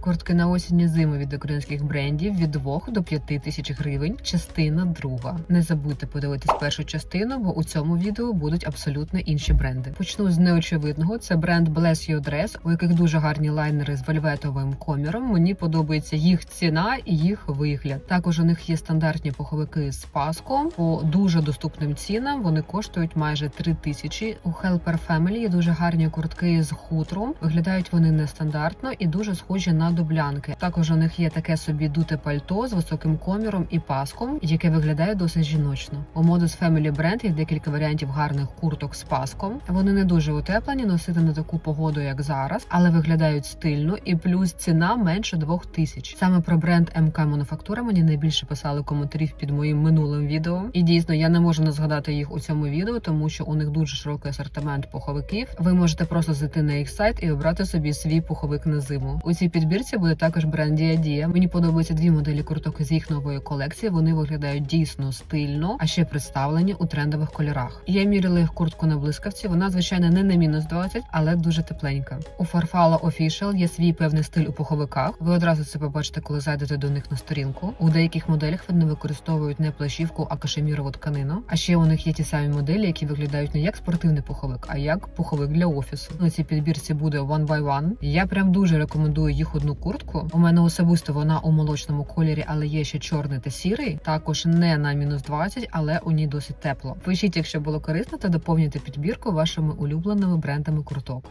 Куртки на осінні зиму від українських брендів від 2 до 5 тисяч гривень. Частина друга. Не забудьте подивитись першу частину, бо у цьому відео будуть абсолютно інші бренди. Почну з неочевидного. Це бренд Bless Your Dress, у яких дуже гарні лайнери з вельветовим коміром. Мені подобається їх ціна і їх вигляд. Також у них є стандартні пуховики з паском по дуже доступним цінам. Вони коштують майже 3 тисячі. У Helper Family є дуже гарні куртки з хутром. Виглядають вони нестандартно і дуже схожі на дублянки. Також у них є таке собі дуте пальто з високим коміром і паском, яке виглядає досить жіночно. У Modus Family Brand є декілька варіантів гарних курток з паском. Вони не дуже утеплені, носити на таку погоду, як зараз, але виглядають стильно і плюс ціна менше двох тисяч. Саме про бренд МК Мануфактура мені найбільше писали коментарів під моїм минулим відео. І дійсно я не можу не згадати їх у цьому відео, тому що у них дуже широкий асортимент пуховиків. Ви можете просто зайти на їх сайт і обрати собі свій пуховик на зиму. У цій підбірці буде також бренд Діадія. Мені подобаються дві моделі курток з їх нової колекції. Вони виглядають дійсно стильно, а ще представлені у трендових кольорах. Я міряла їх куртку на блискавці. Вона звичайно не на мінус 20, але дуже тепленька. У Farfalla Official є свій певний стиль у пуховиках. Ви одразу це побачите, коли зайдете до них на сторінку. У деяких моделях вони використовують не плащівку, а кашемірову тканину. А ще у них є ті самі моделі, які виглядають не як спортивний пуховик, а як пуховик для офісу. На цій підбірці буде one by one. Я прям дуже рекомендую їх одну куртку. У мене особисто вона у молочному кольорі, але є ще чорний та сірий. Також не на мінус 20, але у ній досить тепло. Пишіть, якщо було корисно, та доповнюйте підбірку вашими улюбленими брендами курток.